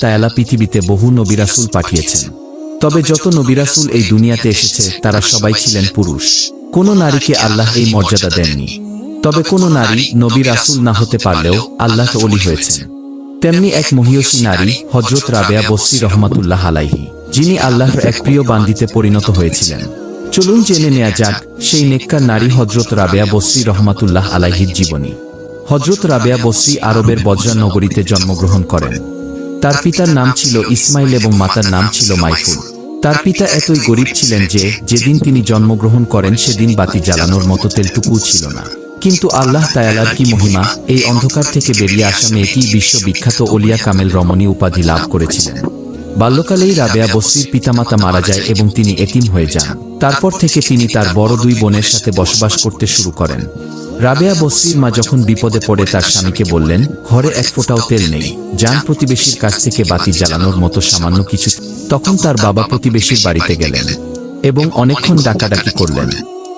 তায়ালা পৃথিবীতে বহু নবিরাসুল পাঠিয়েছেন। তবে যত নবিরাসুল এই দুনিয়াতে এসেছে, তারা সবাই ছিলেন পুরুষ। কোনো নারীকে আল্লাহ এই মর্যাদা দেননি। তবে কোনো নারী নবী রাসুল না হতে পারলেও আল্লাহ অলি হয়েছেন। তেমনি এক মহিয়সী নারী হজরত রাবেয়া বসরি রহমাতুল্লাহ আলাইহি, যিনি আল্লাহর এক প্রিয় বান্দিতে পরিণত হয়েছিলেন। চলুন জেনে নেয়া যাক সেই নেককার নারী হজরত রাবেয়া বসরি রহমাতুল্লাহ আলাইহির জীবনী। হজরত রাবেয়া বসরি আরবের বজ্রা নগরীতে জন্মগ্রহণ করেন। তার পিতার নাম ছিল ইসমাইল এবং মাতার নাম ছিল মাইফুল। তার পিতা এতই গরিব ছিলেন যে, যেদিন তিনি জন্মগ্রহণ করেন, সেদিন বাতি জ্বালানোর মতো তেলটুকুও ছিল না। কিন্তু আল্লাহ তায়ালার কি মহিমা? এই অন্ধকার থেকে বেরিয়ে আসা মেয়েটি বিশ্ববিখ্যাত ওলিয়া কামেল রমণী উপাধি লাভ করেছিলেন। বাল্যকালেই রাবেয়া বস্রির পিতামাতা মারা যায় এবং তিনি এতিম হয়ে যান। তারপর থেকে তিনি তার বড় দুই বোনের সাথে বসবাস করতে শুরু করেন। রাবেয়া বস্রির মা যখন বিপদে পড়ে তার স্বামীকে বললেন, ঘরে এক ফোঁটাও তেল নেই। যান প্রতিবেশীর কাছ থেকে বাতি জ্বালানোর মতো সামান্য কিছু। তখন তার বাবা প্রতিবেশীর বাড়িতে গেলেন এবং অনেকক্ষণ ডাকাডাকি করলেন।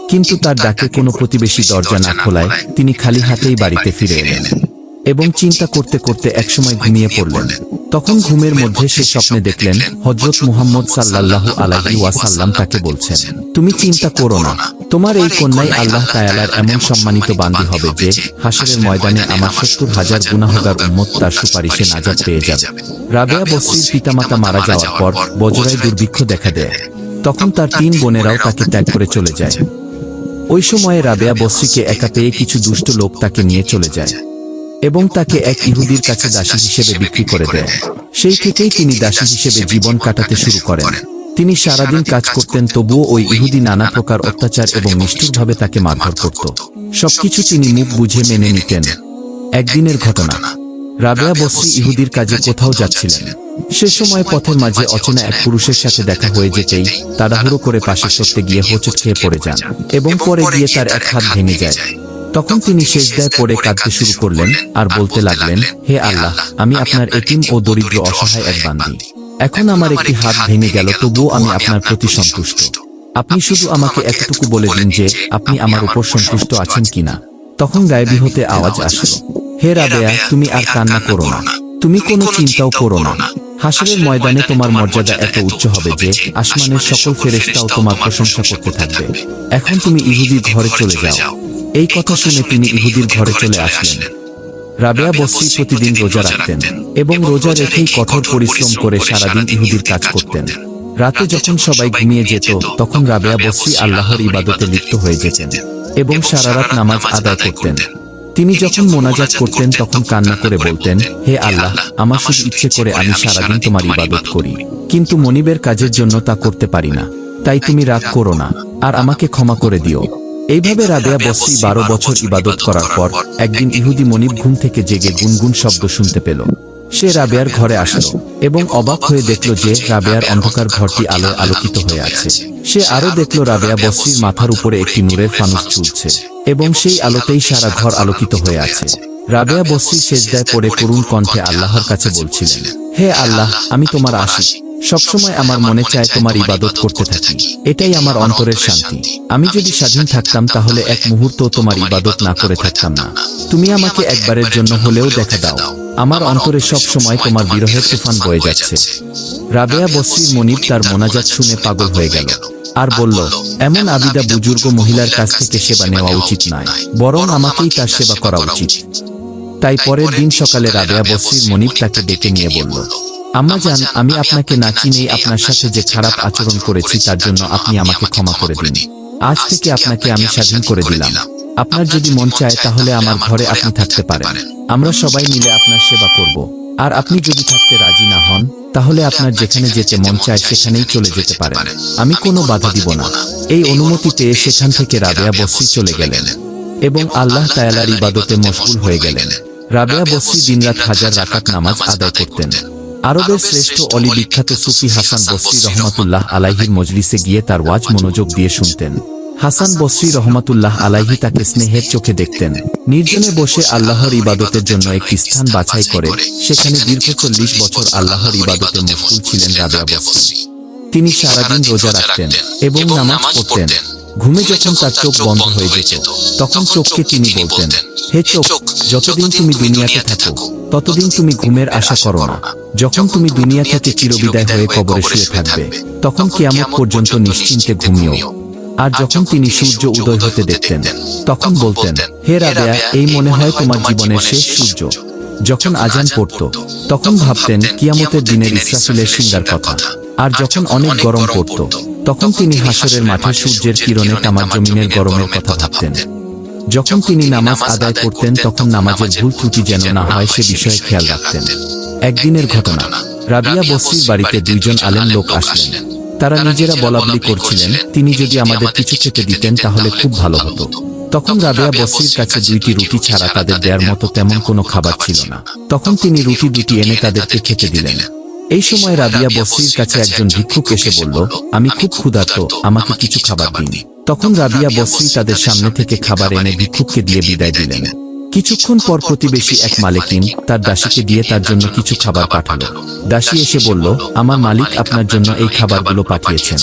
কিন্তু তার ডাকে কোনো প্রতিবেশী দরজা না খোলায় তিনি খালি হাতেই বাড়িতে ফিরে এলেন এবং চিন্তা করতে করতে একসময় ঘুমিয়ে পড়লেন। তখন ঘুমের মধ্যে সে স্বপ্নে দেখলেন হজরত মুহাম্মদ সাল্লাল্লাহু আলাইহি ওয়াসাল্লাম তাকে বলছেন, তুমি চিন্তা করো না। তোমার এই কন্যাই আল্লাহ তায়ালার এমন সম্মানিত বান্দি হবে যে হাসরের ময়দানে আমার সত্তর হাজার গুনাহগার উম্মত তার সুপারিশে নাজাত পেয়ে যাবে। রাবেয়া বসরির পিতামাতা মারা যাওয়ার পর বজরায় দুর্ভিক্ষ দেখা দেয়। তখন তার তিন বোনেরাও তাকে ত্যাগ করে চলে যায়। ওই সময়ে রাবেয়া বস্রিকে একা পেয়ে কিছু দুষ্ট লোক তাকে নিয়ে চলে যায় এবং তাকে এক ইহুদির কাছে দাসী হিসেবে বিক্রি করে দেয়। সেই থেকেই তিনি দাসী হিসেবে জীবন কাটাতে শুরু করেন। তিনি সারাদিন কাজ করতেন, তবুও ওই ইহুদি নানা প্রকার অত্যাচার এবং নিষ্ঠুরভাবে তাকে মারধর করত। সবকিছু তিনি মুখ বুঝে মেনে নিতেন। একদিনের ঘটনা। রাবেয়া বস্রি ইহুদির কাজে কোথাও যাচ্ছিলেন। সে সময় পথের মাঝে অচেনা এক পুরুষের সাথে দেখা হয়ে যেতেই তাড়াহুড়ো করে পাশে সরতে গিয়ে হোঁচট খেয়ে পড়ে যান এবং পরে গিয়ে তার এক হাত ভেঙে যায়। তখন তিনি শেষদায় পড়ে কাঁদতে শুরু করলেন আর বলতে লাগলেন, হে আল্লাহ, আমি আপনার এতিম ও দরিদ্র অসহায় এক বান্দি। এখন আমার একটি হাত ভেঙে গেল, তবুও আমি আপনার প্রতি সন্তুষ্ট। আপনি শুধু আমাকে এতটুকু বলে দিন যে আপনি আমার উপর সন্তুষ্ট আছেন কিনা। তখন গায়েবী হতে আওয়াজ আসলো। হে রাবেয়া, তুমি আর কান্না করো না। তুমি কোনো চিন্তাও করো না। হাসরের ময়দানে তোমার মর্যাদা এত উচ্চ হবে যে আসমানের সকল ফেরেশতাও তোমার প্রশংসা করতে থাকবে। এখন তুমি ইহুদির ঘরে চলে যাও। এই কথা শুনে তিনি ইহুদির ঘরে চলে আসলেন। রাবেয়া বস্রি প্রতিদিন রোজা রাখতেন এবং রোজা রেখেই কঠোর পরিশ্রম করে সারাদিন ইহুদির কাজ করতেন। রাতে যখন সবাই ঘুমিয়ে যেত তখন রাবেয়া বস্রি আল্লাহর ইবাদতে লিপ্ত হয়ে যেতেন এবং সারারাত নামাজ আদায় করতেন। তিনি যখন মোনাজাত করতেন তখন কান্না করে বলতেন হে আল্লাহ আমার শুধু ইচ্ছে করে আমি সারাদিন তোমার ইবাদত করি। কিন্তু মনিবের কাজের জন্য তা করতে পারি না। তাই তুমি রাগ করো না। আর আমাকে ক্ষমা করে দিও এইভাবে রাবেয়া বস্রি বারো বছর ইবাদত করার পর একদিন ইহুদি মনিব ঘুম থেকে জেগে গুনগুন শব্দ শুনতে পেল। সে রাবেয়ার ঘরে আসলো এবং অবাক হয়ে দেখল যে রাবেয়ার অন্ধকার ঘরটি আলো আলোকিত হয়ে আছে। সে আরও দেখল রাবেয়া বস্রির মাথার উপরে একটি নূরের ফানুস চুলছে এবং সেই আলোতেই সারা ঘর আলোকিত হয়ে আছে। রাবেয়া বস্রি শেষদায় পড়ে করুণ কণ্ঠে আল্লাহর কাছে বলছিলেন হে আল্লাহ আমি তোমার আশিক। সবসময় আমার মনে চায় তোমার ইবাদত করতে থাকি। এটাই আমার অন্তরের শান্তি। আমি যদি স্বাধীন থাকতাম তাহলে এক মুহূর্ত তোমার ইবাদত না করে থাকতাম না। তুমি আমাকে একবারের জন্য হলেও দেখা দাও। আমার অন্তরে সব সময় তোমার বিরহের তুফান বয়ে যাচ্ছে। রাবেয়া বস্রির মনিব তার মোনাজাত শুনে পাগল হয়ে গেল। আর বলল এমন আবিদা বুজুর্গ মহিলার কাছ থেকে সেবা নেওয়া উচিত নয়। বরং আমাকেই তার সেবা করা উচিত। তাই পরের দিন সকালে রাবেয়া বস্রির মনিব তাকে ডেকে নিয়ে বলল আম্মা জান আমি আপনাকে না চিনেই আপনার সাথে যে খারাপ আচরণ করেছি তার জন্য আপনি আমাকে ক্ষমা করে দিন। আজ থেকে আপনাকে আমি স্বাধীন করে দিলাম। আপনার যদি মন চায় তাহলে আমার ঘরে আপনি থাকতে পারেন। আমরা সবাই মিলে আপনার সেবা করব। আর আপনি যদি থাকতে রাজি না হন তাহলে আপনার যেখানে যেতে মন চায় সেখানেই চলে যেতে পারেন। আমি কোনো বাধা দিব না। এই অনুমতি পেয়ে সেখান থেকে রাবেয়া বস্রি চলে গেলেন। এবং আল্লাহ তায়ালার ইবাদতে মশগুল হয়ে গেলেন রাবেয়া বস্রি দিনরাত হাজার রাকাত নামাজ আদায় করতেন আরবের শ্রেষ্ঠ অলি বিখ্যাত সুফি হাসান বসরি রহমাতুল্লাহ আলাইহির মজলিসে গিয়ে তার ওয়াজ মনোযোগ দিয়ে শুনতেন। হাসান বসরি রহমাতুল্লাহ আলাইহি তাকে স্নেহের চোখে দেখতেন। নির্জনে বসে আল্লাহর ইবাদতের জন্য একটি স্থান বাছাই করে সেখানে দীর্ঘ চল্লিশ বছর আল্লাহর ইবাদতে মশগুল ছিলেন রাজা বসরি। তিনি সারাদিন রোজা রাখতেন এবং নামাজ পড়তেন। ঘুমে যখন তার চোখ বন্ধ হয়ে যেত তখন চোখকে তিনি বলতেন হে চোখ যতদিন তুমি দুনিয়াতে থাকো ততদিন তুমি ঘুমের আশা করো না। যখন তুমি দুনিয়া থেকে চিরবিদায় হয়ে কবরে শুয়ে থাকবে তখন কিয়ামত পর্যন্ত নিশ্চিন্তে ঘুমিও। আর যখন তিনি সূর্য উদয় হতে দেখতেন তখন বলতেন হে রাবেয়া এই মনে হয় তোমার জীবনের শেষ সূর্য। যখন আজান পড়ত তখন ভাবতেন কিয়ামতের দিনের ইসরাফিলের সিঙ্গার কথা। আর যখন অনেক গরম পড়ত তখন তিনি হাসরের মাঠে সূর্যের কিরণে তামার জমিনের গরমের কথা ভাবতেন যখন তিনি নামাজ আদায় করতেন তখন নামাজের ভুল ত্রুটি যেন না হয় সে বিষয়ে খেয়াল রাখতেন। একদিনের ঘটনা। রাবিয়া বস্রির বাড়িতে দুইজন আলেম লোক আসলেন। তারা নিজেরা বলাবলি করছিলেন তিনি যদি আমাদের কিছু খেতে দিতেন তাহলে খুব ভালো হতো। তখন রাবেয়া বস্রির কাছে দুইটি রুটি ছাড়া তাদের দেওয়ার মতো তেমন কোনো খাবার ছিল না। তখন তিনি রুটি দুটি এনে তাদেরকে খেতে দিলেন। এই সময় রাবিয়া বস্রির কাছে একজন ভিক্ষুক এসে বলল, আমি খুব ক্ষুধার্ত, আমাকে কিছু খাবার দিন। তখন রাবিয়া বস্রি তাদের সামনে থেকে খাবার এনে ভিক্ষুককে দিয়ে বিদায় দিলেন। কিছুক্ষণ পর প্রতিবেশী এক মালিকিন তার দাসীকে দিয়ে তার জন্য কিছু খাবার পাঠালো। দাসী এসে বলল, আমার মালিক আপনার জন্য এই খাবারগুলো পাঠিয়েছেন।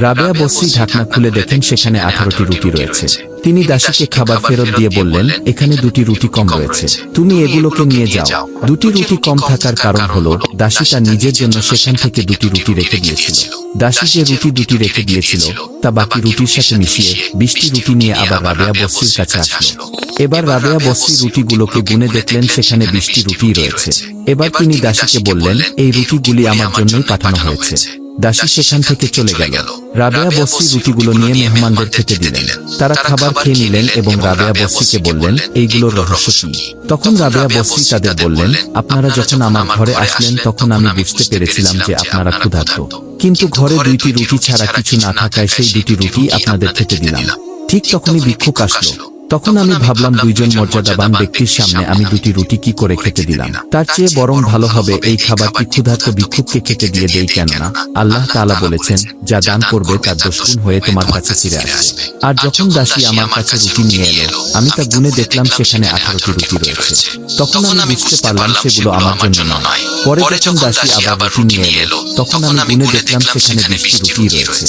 রাবেয়া বস্রি ঢাকনা খুলে দেখেন সেখানে আঠারোটি রুটি রয়েছে। তিনি দাসীকে খাবার ফেরত দিয়ে বললেন এখানে দুটি রুটি কম রয়েছে। তুমি এগুলোকে নিয়ে যাও। দুটি রুটি কম থাকার কারণ হলো দাসী তার নিজের জন্য সেখান থেকে দুটি রুটি রেখে দিয়েছিল। দাসী যে রুটি দুটি রেখে দিয়েছিল তা বাকি রুটির সাথে মিশিয়ে বিশটি রুটি নিয়ে আবার রাবেয়া বস্রির কাছে আসলো। এবার রাবেয়া বস্রি রুটিগুলোকে গুনে দেখলেন সেখানে বিশটি রুটি রয়েছে। এবার তিনি দাসীকে বললেন এই রুটিগুলি আমার জন্যই পাঠানো হয়েছে। দাসী সেখান থেকে চলে গেল। রাবেয়া বস্রি রুটিগুলো নিয়ে মেহমানদের খেতে দিলেন। তারা খাবার খেয়ে নিলেন এবং রাবেয়া বস্রিকে বললেন এইগুলোর রহস্য কি তখন রাবেয়া বস্রি তাদের বললেন আপনারা যখন আমার ঘরে আসলেন তখন আমি বুঝতে পেরেছিলাম যে আপনারা ক্ষুধার্ত। কিন্তু ঘরে দুইটি রুটি ছাড়া কিছু না থাকায় সেই দুটি রুটি আপনাদের খেতে দিলাম। ঠিক তখনই ভিক্ষুক আসলো। তখন আমি ভাবলাম দুইজন মর্যাদাবান ব্যক্তির সামনে আমি দুটি রুটি কি করে খেতে দিলাম। তার চেয়ে বরং ভালো হবে এই খাবারটি ক্ষুধার্ত ভিক্ষুককে খেতে দিয়ে দেই কেননা আল্লাহ তাআলা বলেছেন যা দান করবে তার দশগুণ হয়ে তোমার কাছে ফিরে আসবে। আর যখন দাসী আমার কাছে রুটি নিয়ে এলো আমি তা গুনে দেখলাম সেখানে আঠারোটি রুটি রয়েছে তখন আমি বুঝতে পারলাম সেগুলো আমার জন্য নয় পরে যখন দাসী আবার রুটি নিয়ে এলো তখন আমি গুনে দেখলাম সেখানে বিশটি রুটি রয়েছে।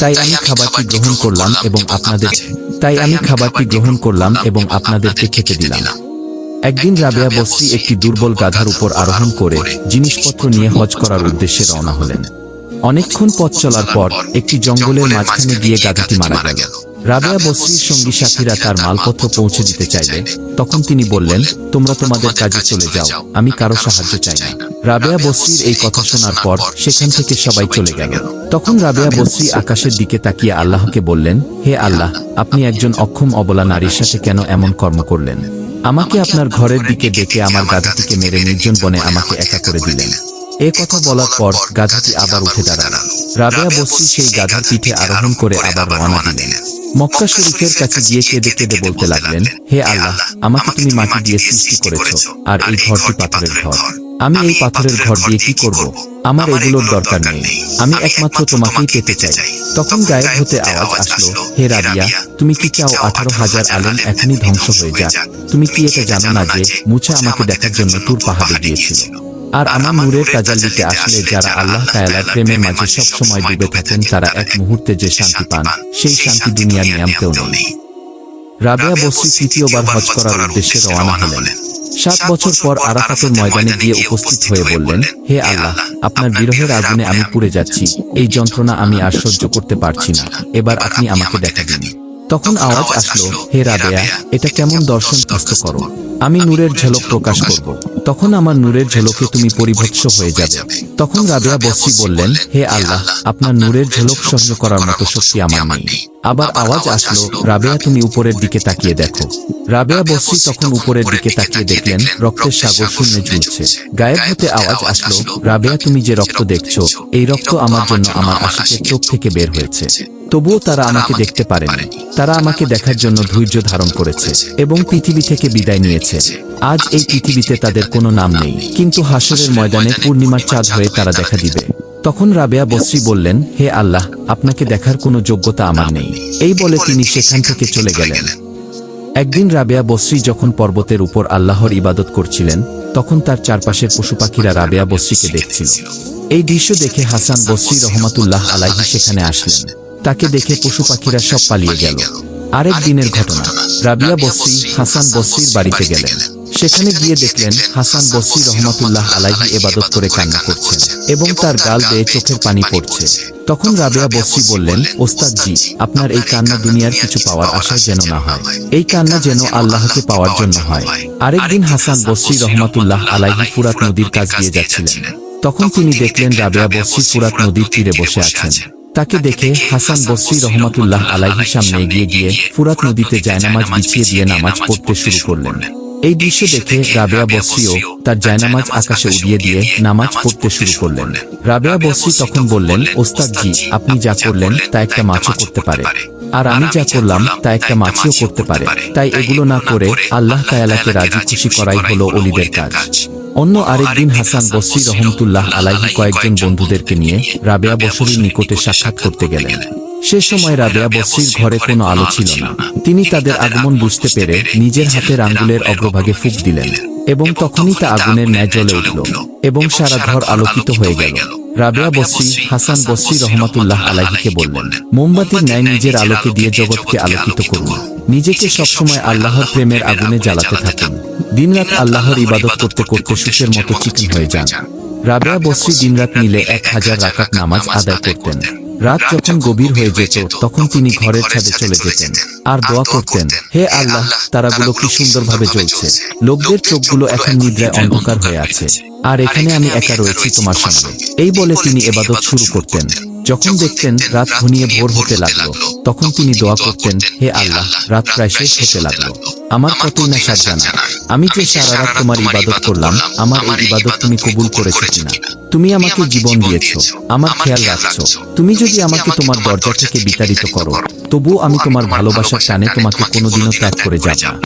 তাই আমি খাবারটি গ্রহণ করলাম এবং আপনাদের তাই আমি খাবারটি গ্রহণ করলাম এবং আপনাদেরকে খেতে দিলাম। একদিন রাবেয়া বস্রি একটি দুর্বল গাধার উপর আরোহণ করে জিনিসপত্র নিয়ে হজ করার উদ্দেশ্যে রওনা হলেন। অনেকক্ষণ পথ চলার পর একটি জঙ্গলের মাঝখানে গিয়ে গাধাটি মারা গেল। রাবেয়া বস্রির সঙ্গী সাথীরা তার মালপত্র পৌঁছে দিতে চাইলে তখন তিনি বললেন তোমরা তোমাদের কাজে চলে যাও। আমি কারও সাহায্য চাই না। রাবেয়া বস্রির এই কথা শোনার পর সেখান থেকে সবাই চলে গেল। তখন রাবেয়া বস্রি আকাশের দিকে তাকিয়ে আল্লাহকে বললেন, হে আল্লাহ, আপনি একজন অক্ষম অবলা নারীর সাথে কেন এমন কর্ম করলেন? আমাকে আপনার ঘরের দিকে ডেকে আমার গাধাটিকে মেরে নির্জন বনে আমাকে একা করে দিলেন। এ কথা বলার পর গাধাটি আবার উঠে দাঁড়াল। রাবেয়া বস্রি সেই গাধার পিঠে আরোহণ করে আবার রওনা দিলেন। মক্কা শরীফের কাছে গিয়ে কেঁদে কেঁদে বলতে লাগলেন, হে আল্লাহ, আমাকে তুমি মাটি দিয়ে সৃষ্টি করেছ, আর এই ঘরটি পাথরের ঘর। আমি এই পাথরের ঘর দিয়ে কি করব? আমার এগুলোর দরকার নেই। আমি একমাত্র তোমাকেই পেতে চাই। তখন গায়েব হতে আওয়াজ আসলো হে রাবিয়া তুমি কি চাও আঠারো হাজার আলেম এখনই ধ্বংস হয়ে যাক। তুমি কি এটা জানো না যে মুছা আমাকে দেখার জন্য তুর পাহাড়ে গিয়েছিল আর আমার নূরের তাজাল্লিতে আসলে যারা আল্লাহ তায়ালার প্রেমের মাঝে সব সময় ডুবে থাকেন তারা এক মুহূর্তে যে শান্তি পান সেই শান্তি দুনিয়ার নিয়ামতেও নেই রাবেয়া বস্রি তৃতীয়বার হজ করার উদ্দেশ্যে রওনা হলেন সাত বছর পর আরাফাতের ময়দানে গিয়ে উপস্থিত হয়ে বললেন হে আল্লাহ আপনার বিরহের আগুনে আমি পুড়ে যাচ্ছি এই যন্ত্রণা আমি আর সহ্য করতে পারছি না। এবার আপনি আমাকে দেখা দিন তখন আওয়াজ আসলো হে রাবেয়া এটা কেমন দর্শন করো? আমি নূরের ঝলক প্রকাশ করব। তখন আমার নূরের ঝলকে তুমি পরিভৎস হয়ে যাবে। তখন রাবেয়া বসি বললেন হে আল্লাহ আপনার নূরের ঝলক সহ্য করার মতো শক্তি আমার নেই। আবার আওয়াজ আসলো রাবেয়া তুমি উপরের দিকে তাকিয়ে দেখো। রাবেয়া বসি তখন উপরের দিকে তাকিয়ে দেখলেন রক্তের সাগর শূন্য ঝুলছে। গায়েব হতে আওয়াজ আসলো রাবেয়া তুমি যে রক্ত দেখছ এই রক্ত আমার জন্য আমার আশিকের চোখ থেকে বের হয়েছে। তবুও তারা আমাকে দেখতে পারেনি। তারা আমাকে দেখার জন্য ধৈর্য ধারণ করেছে এবং পৃথিবী থেকে বিদায় নিয়েছে আজ এই পৃথিবীতে তাদের কোনো নাম নেই। কিন্তু হাসরের ময়দানে পূর্ণিমার চাঁদ হয়ে তারা দেখা দিবে। তখন রাবেয়া বস্রি বললেন হে আল্লাহ আপনাকে দেখার কোনো যোগ্যতা আমার নেই। এই বলে তিনি সেখান থেকে চলে গেলেন। একদিন রাবেয়া বস্রি যখন পর্বতের উপর আল্লাহর ইবাদত করছিলেন তখন তার চারপাশের পশু পাখিরা রাবেয়া বস্রিকে দেখছিল। এই দৃশ্য দেখে হাসান বস্রি রহমাতুল্লাহ আলাইহি সেখানে আসলেন। তাকে দেখে পশু পাখিরা সব পালিয়ে গেল। আরেক দিনের ঘটনা রাবিয়া বস্রি হাসান বস্রির বাড়িতে গেলেন। সেখানে গিয়ে দেখলেন হাসান বসরি রহমতুল্লাহ আলাইহি এবাদত করে কান্না করছেন এবং তার গাল বেয়ে চোখের পানি পড়ছে। তখন রাবেয়া বসরি বললেন ওস্তাদ জি আপনার এই কান্না দুনিয়ার কিছু পাওয়ার আশায় যেন না হয়। এই কান্না যেন আল্লাহকে পাওয়ার জন্য হয়। আরেকদিন হাসান বসরি রহমতুল্লাহ আলাইহি ফুরাত নদীর কাজ দিয়ে যাচ্ছিলেন। তখন তিনি দেখলেন রাবেয়া বসরি ফুরাত নদীর তীরে বসে আছেন। তাকে দেখে হাসান বসরি রহমতুল্লাহ আলাইহির সামনে এগিয়ে গিয়ে ফুরাত নদীতে জায়নামাজ বিছিয়ে দিয়ে নামাজ পড়তে শুরু করলেন। এই দৃশ্য দেখে রাবেয়া বসরিও তার জায়নামাজ আকাশে উড়িয়ে দিয়ে নামাজ পড়তে শুরু করলেন। রাবেয়া বসরি তখন বললেন ওস্তাদ জি আপনি যা করলেন তা একটা মাছও করতে পারে। আর আমি যা করলাম তা একটা মাছিও করতে পারে। তাই এগুলো না করে আল্লাহ তায়ালাকে রাজি খুশি করাই হলো অলিদের কাজ। অন্য আরেকদিন হাসান বসরি রহমতুল্লাহ আলাইহি কয়েকজন বন্ধুদেরকে নিয়ে রাবেয়া বসরির নিকটে সাক্ষাৎ করতে গেলেন। সে সময় রাবেয়া বসরির ঘরে কোনো আলো ছিল না। তিনি তাদের আগমন বুঝতে পেরে নিজের হাতের আঙ্গুলের অগ্রভাগে ফুক দিলেন এবং তখনই তা আগুনের ন্যায় জ্বলে উঠল এবং সারা ঘর আলোকিত হয়ে গেল। রাবেয়া বসরি হাসান বসরি রহমতুল্লাহ আলাইহিকে বললেন মোমবাতির ন্যায় নিজের আলোকে দিয়ে জগৎকে আলোকিত করুন। নিজেকে সবসময় আল্লাহর প্রেমের আগুনে জ্বালাতে থাকুন। দিনরাত আল্লাহর ইবাদত করতে করতে সুখের মতো চিকন হয়ে যান রাবেয়া বসরি দিনরাত মিলে এক হাজার রাকাত নামাজ আদায় করতেন রাত যখন গভীর হয়ে যেত তখন তিনি ঘরের ছাদে চলে যেতেন। আর দোয়া করতেন হে আল্লাহ তারাগুলো কি সুন্দরভাবে জ্বলছে। লোকদের চোখগুলো এখন নিদ্রায় অন্ধকার হয়ে আছে। আর এখানে আমি একা রয়েছি তোমার সঙ্গে এই বলে তিনি এবাদত শুরু করতেন। যখন দেখতেন রাত ঘনিয়ে ভোর হতে লাগল তখন তিনি দোয়া করতেন হে আল্লাহ রাত প্রায় শেষ হতে লাগল। আমার কতই না সার জানা আমি যে সারা রাত তোমার ইবাদত করলাম আমার এই ইবাদত তুমি কবুল করেছ কিনা? তুমি আমাকে জীবন দিয়েছ আমার খেয়াল রাখছো। তুমি যদি আমাকে তোমার দরজা থেকে বিতাড়িত করো তবুও আমি তোমার ভালোবাসার টানে তোমাকে কোনোদিনও ত্যাগ করে যাব না।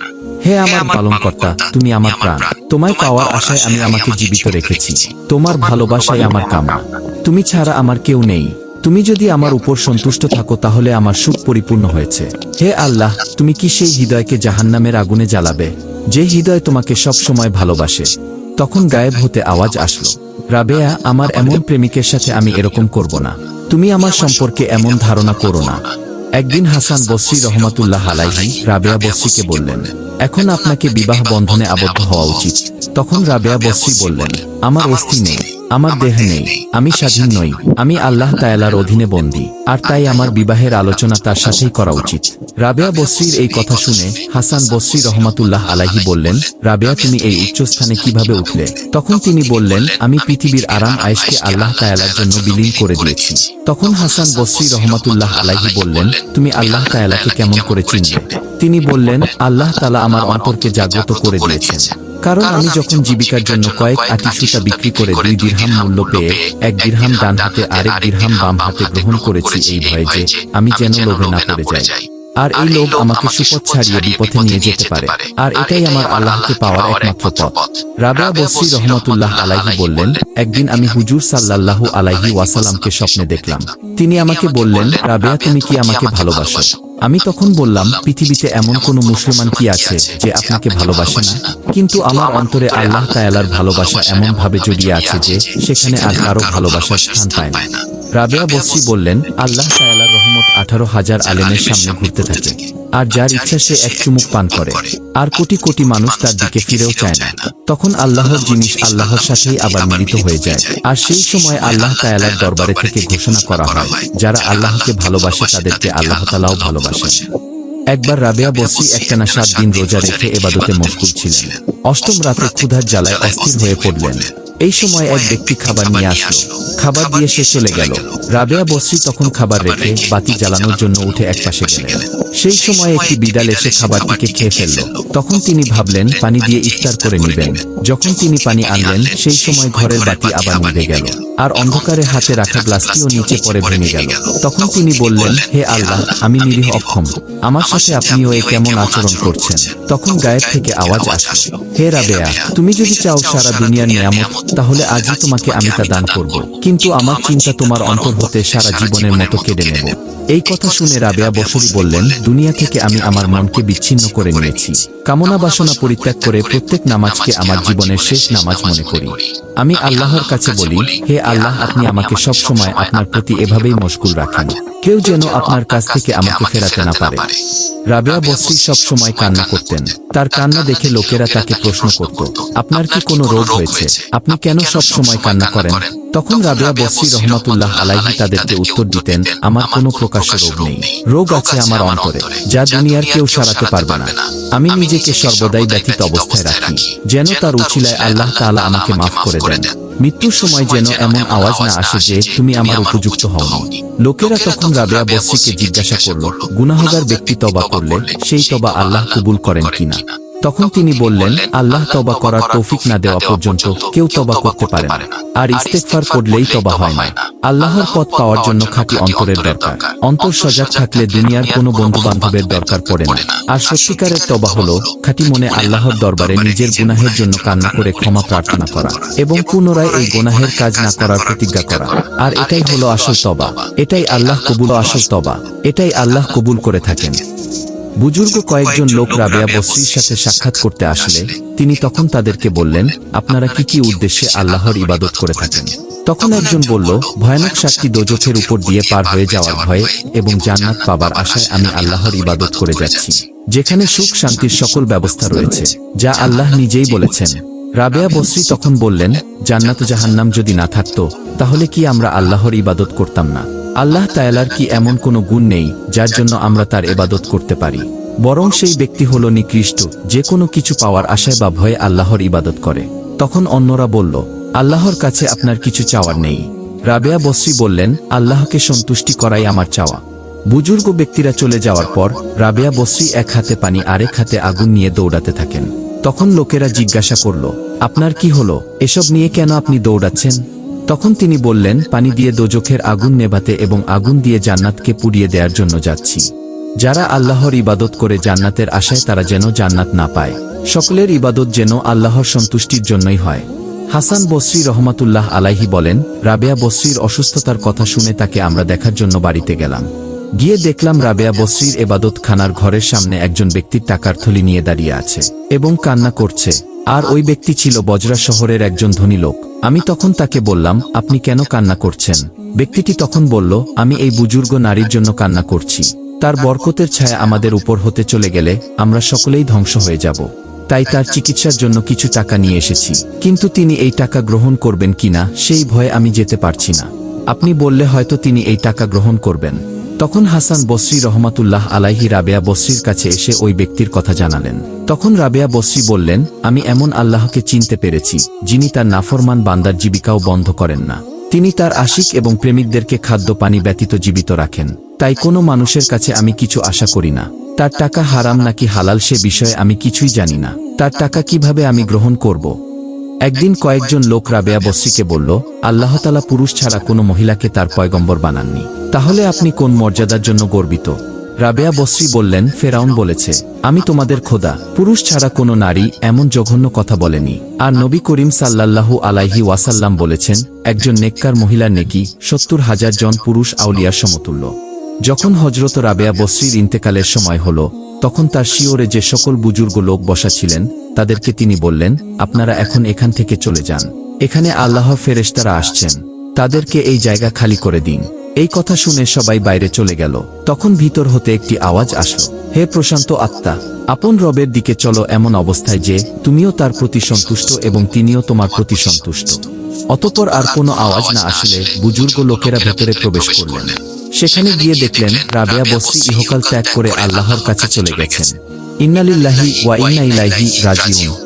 হে আমার পালনকর্তা তুমি আমার প্রাণ তোমায় পাওয়ার আশায় আমি আমাকে জীবিত রেখেছি। তোমার ভালোবাসাই আমার কামনা। তুমি ছাড়া আমার কেউ নেই। তুমি যদি আমার উপর সন্তুষ্ট থাকো, তাহলে আমার সুখ পরিপূর্ণ হয়েছে। হে আল্লাহ, তুমি কি সেই হৃদয়কে জাহান্নামের আগুনে জ্বালাবে, যে হৃদয় তোমাকে সব সময় ভালোবাসে? তখন গায়েব হতে আওয়াজ আসলো। রাবেয়া, আমার এমন প্রেমিকের সাথে আমি এরকম করব না। তুমি আমার সম্পর্কে এমন ধারণা করো না। একদিন হাসান বসরি রহমাতুল্লাহ আলাইহি, রাবেয়া বসরিকে বললেন, এখন আপনাকে বিবাহ বন্ধনে আবদ্ধ হওয়া উচিত। তখন রাবেয়া বসরি বললেন, আমার অস্থি নেই। আমার দেহ নেই, আমি স্বাধীন নই, আমি আল্লাহ তায়ালার অধীনে বন্দী, আর তাই আমার বিবাহের আলোচনা তার সাথেই করা উচিত। রাবেয়া বসরির এই কথা শুনে হাসান বসরি রহমাতুল্লাহ আলাহি বললেন, রাবেয়া, তুমি এই উচ্চস্থানে কীভাবে উঠলে? তখন তিনি বললেন, আমি পৃথিবীর আরাম আয়েশকে আল্লাহ তায়ালার জন্য বিলীন করে দিয়েছি। তখন হাসান বসরি রহমাতুল্লাহ আলাহি বললেন, তুমি আল্লাহ তায়ালাকে কেমন করে চিনবে তিনি বললেন, আল্লাহ তালা আমার অন্তরকে জাগ্রত করে দিয়েছেন। কারণ আমি যখন জীবিকার জন্য কয়েক আটি সুতা বিক্রি করে দুই দিরহাম মূল্য পেয়ে এক দিরহাম ডান হাতে আরেক দিরহাম বাম হাতে গ্রহণ করেছি এই ভয়ে যে আমি যেন লোভে না পড়ে যাই। আর এই লোভ আমাকে সুপথ ছাড়িয়ে বিপথে নিয়ে যেতে পারে। আর এটাই আমার আল্লাহকে পাওয়ার একমাত্র পথ। রাবেয়া বসরি রহমতুল্লাহ আলাইহি বললেন একদিন আমি হুজুর সাল্লাল্লাহু আলাইহি ওয়াসালামকে স্বপ্নে দেখলাম। তিনি আমাকে বললেন রাবেয়া তুমি কি আমাকে ভালোবাসো আমি তখন বললাম, পৃথিবীতে এমন কোন মুসলমান কি আছে যে আপনাকে ভালোবাসে না? কিন্তু আমার অন্তরে আল্লাহ তায়ালার ভালোবাসা এমন ভাবে জড়িয়ে আছে যে সেখানে আর কারও ভালোবাসার স্থান পায় না। রাবেয়া বসরি বললেন, আল্লাহ তায়ালার রহমত আঠারো হাজার আলেমের সামনে ঘুরতে থাকে। আর যার ইচ্ছা সে এক চুমুক পান করে। আর কোটি কোটি মানুষ তার দিকে ফিরেও চায় না। তখন আল্লাহর জিনিস আল্লাহর সাথেই আবার মিলিত হয়ে যায়। আর সেই সময় আল্লাহ তায়ালার দরবারে থেকে ঘোষণা করা হয় যারা আল্লাহকে ভালোবাসে তাদেরকে আল্লাহ তালাও ভালোবাসে একবার রাবেয়া বসরি একটানা সাত দিন রোজা রেখে এবাদতে মশগুল ছিলেন। অষ্টম রাতে ক্ষুধার জ্বালায় অস্থির হয়ে পড়লেন। এই সময় এক ব্যক্তি খাবার নিয়ে আসলো। খাবার দিয়ে সে চলে গেল। রাবেয়া বসরি তখন খাবার রেখে বাতি জ্বালানোর জন্য উঠে একপাশে গেলেন সেই সময় একটি বিড়াল এসে খাবারটিকে খেয়ে ফেলল। তখন তিনি ভাবলেন পানি দিয়ে ইফতার করে নেবেন। যখন তিনি পানি আনলেন সেই সময় ঘরের বাতি আবার নিভে গেল। আর অন্ধকারে হাতে রাখা গ্লাসটিও নিচে পড়ে ভেঙে গেল। তখন তিনি বললেন হে আল্লাহ আমি নিরীহ অক্ষম আমার সাথে আপনিও এ কেমন আচরণ করছেন তখন গায়েব থেকে আওয়াজ আসলো হে রাবেয়া তুমি যদি চাও সারা দুনিয়ার নিয়ামত তাহলে আজই তোমাকে আমি তা দান করব। কিন্তু আমার চিন্তা তোমার অন্তর হতে সারা জীবনের মতো কেড়ে নেব। এই কথা শুনে রাবেয়া বসরি বললেন দুনিয়া থেকে আমি আমার মনকে বিচ্ছিন্ন করে নিয়েছি। কামনা বাসনা পরিত্যাগ করে প্রত্যেক নামাজকে আমার জীবনের শেষ নামাজ মনে করি। আমি আল্লাহর কাছে বলি হে আল্লাহ আপনি আমাকে সব সময় আপনার প্রতি এভাবেই মশগুল রাখেন। কেউ যেন আপনার কাছ থেকে আমাকে ফেরাতে না পারে। রাবেয়া বসরি সব সময় কান্না করতেন তার কান্না দেখে লোকেরা তাকে প্রশ্ন করত আপনার কি কোনো রোগ হয়েছে আপনি কেন সব সময় কান্না করেন? তখন রাবেয়া বসরি রহমতুল্লাহ আলাইহি তাদেরকে উত্তর দিতেন আমার কোনো প্রকাশ্য রোগ নেই। রোগ আছে আমার অন্তরে যা দুনিয়ার কেউ সারাতে পারবে না। আমি নিজেকে সর্বদাই ব্যথিত অবস্থায় রাখি। যেন তার উচিলায় আল্লাহ তাআলা আমাকে মাফ করে দেন। মৃত্যুর সময় যেন এমন আওয়াজ না আসে যে তুমি আমার উপযুক্ত হওনি লোকেরা তখন রাবেয়া বসরিকে জিজ্ঞাসা করল গুনাহগার ব্যক্তি তবা করলে সেই তবা আল্লাহ কবুল করেন কিনা তখন তিনি বললেন আল্লাহ তবা করার তৌফিক না দেওয়া পর্যন্ত কেউ তবা করতে পারে না। আর ইস্তেকফার করলেই তবা হয় না। আল্লাহর পথ পাওয়ার জন্য খাঁটি অন্তরের দরকার। অন্তর সজাগ থাকলে দুনিয়ার কোনো বন্ধু বান্ধবের দরকার পড়ে না। আর সত্যিকারের তবা হলো খাঁটি মনে আল্লাহর দরবারে নিজের গুনাহের জন্য কান্না করে ক্ষমা প্রার্থনা করা এবং পুনরায় এই গুনাহের কাজ না করার প্রতিজ্ঞা করা। আর এটাই হলো আসল তবা এটাই আল্লাহ কবুল আসল তবা এটাই আল্লাহ কবুল করে থাকেন বুজুর্গ কয়েকজন লোক রাবেয়া বসরির সাথে সাক্ষাৎ করতে আসলে তিনি তখন তাদেরকে বললেন আপনারা কি কি উদ্দেশ্যে আল্লাহর ইবাদত করে থাকেন? তখন একজন বলল ভয়ানক সাতটি দোজখের উপর দিয়ে পার হয়ে যাওয়ার ভয়ে এবং জান্নাত পাবার আশায় আমি আল্লাহর ইবাদত করে যাচ্ছি। যেখানে সুখ শান্তির সকল ব্যবস্থা রয়েছে যা আল্লাহ নিজেই বলেছেন। রাবেয়া বসরি তখন বললেন জান্নাত জাহান্নাম যদি না থাকতো তাহলে কি আমরা আল্লাহর ইবাদত করতাম না? আল্লাহ তায়ালার কি এমন কোনো গুণ নেই, যার জন্য আমরা তার এবাদত করতে পারি? বরং সেই ব্যক্তি হল নিকৃষ্ট, যে কোনো কিছু পাওয়ার আশায় বা ভয়ে আল্লাহর ইবাদত করে। তখন অন্যরা বলল, আল্লাহর কাছে আপনার কিছু চাওয়ার নেই। রাবেয়া বসরি বললেন, আল্লাহকে সন্তুষ্টি করাই আমার চাওয়া। বুজুর্গ ব্যক্তিরা চলে যাওয়ার পর, রাবেয়া বসরি এক হাতে পানি আরেক হাতে আগুন নিয়ে দৌড়াতে থাকেন। তখন লোকেরা জিজ্ঞাসা করল, আপনার কি হলো? এসব নিয়ে কেন আপনি দৌড়াচ্ছেন? তখন তিনি বললেন, পানি দিয়ে দোজখের আগুন নেভাতে এবং আগুন দিয়ে জান্নাতকে পুড়িয়ে দেওয়ার জন্য যাচ্ছি। যারা আল্লাহর ইবাদত করে জান্নাতের আশায় তারা যেন জান্নাত না পায়। সকলের ইবাদত যেন আল্লাহর সন্তুষ্টির জন্যই হয়। হাসান বসরি রহমাতুল্লাহ আলাইহি বলেন, রাবেয়া বসরির অসুস্থতার কথা শুনে তাকে আমরা দেখার জন্য বাড়িতে গেলাম। গিয়ে দেখলাম রাবেয়া বসরির এবাদত খানার ঘরের সামনে একজন ব্যক্তির টাকার থলি নিয়ে দাঁড়িয়ে আছে এবং কান্না করছে। আর ওই ব্যক্তি ছিল বজরা শহরের একজন ধনী লোক। আমি তখন তাকে বললাম, আপনি কেন কান্না করছেন? ব্যক্তিটি তখন বলল, আমি এই বুজুর্গ নারীর জন্য কান্না করছি। তার বরকতের ছায়া আমাদের উপর হতে চলে গেলে আমরা সকলেই ধ্বংস হয়ে যাব। তাই তার চিকিৎসার জন্য কিছু টাকা নিয়ে এসেছি। কিন্তু তিনি এই টাকা গ্রহণ করবেন কিনা সেই ভয়ে আমি যেতে পারছি না। আপনি বললে হয়তো তিনি এই টাকা গ্রহণ করবেন। তখন হাসান বসরি রহমাতুল্লাহ আলাইহি রাবেয়া বসরির কাছে এসে ওই ব্যক্তির কথা জানালেন। তখন রাবেয়া বসরি বললেন, আমি এমন আল্লাহকে চিনতে পেরেছি, যিনি তার নাফরমান বান্দার জীবিকাও বন্ধ করেন না। তিনি তার আশিক এবং প্রেমিকদেরকে খাদ্য পানি ব্যতীত জীবিত রাখেন। তাই কোনো মানুষের কাছে আমি কিছু আশা করি না। তার টাকা হারাম নাকি হালাল সে বিষয়ে আমি কিছুই জানি না। তার টাকা কীভাবে আমি গ্রহণ করব? একদিন কয়েকজন লোক রাবেয়া বসরিকে বলল আল্লাহতালা পুরুষ ছাড়া কোনো মহিলাকে তার পয়গম্বর বানাননি। তাহলে আপনি কোন মর্যাদার জন্য গর্বিত? রাবেয়া বসরি বললেন, ফেরাউন বলেছে, আমি তোমাদের খোদা। পুরুষ ছাড়া কোনো নারী এমন জঘন্য কথা বলেনি। আর নবী করিম সাল্লাল্লাহু আলাইহি ওয়াসাল্লাম বলেছেন, একজন নেককার মহিলার নেকি সত্তর হাজার জন পুরুষ আউলিয়ার সমতুল্য। যখন হজরত রাবেয়া বসরির ইন্তেকালের সময় হল, তখন তার শিওরে যে সকল বুজুর্গ লোক বসা ছিলেন, তাদেরকে তিনি বললেন, আপনারা এখন এখান থেকে চলে যান। এখানে আল্লাহ ফেরেশতারা আসছেন। তাদেরকে এই জায়গা খালি করে দিন। এই কথা শুনে সবাই বাইরে চলে গেল। তখন ভিতর হতে একটি আওয়াজ আসলো, হে প্রশান্ত আত্মা, আপন রবের দিকে চলো এমন অবস্থায় যে, তুমিও তার প্রতি সন্তুষ্ট এবং তিনিও তোমার প্রতি সন্তুষ্ট। অতপর আর কোনো আওয়াজ না আসলে বুজুর্গ লোকেরা ভেতরে প্রবেশ করলেন। সেখানে গিয়ে দেখলেন রাবিয়া বস্রি ইহকাল ত্যাগ করে আল্লাহর কাছে চলে গেছেন। ইন্নালিল্লাহি ওয়া ইন্না ইলাইহি রাজিউন।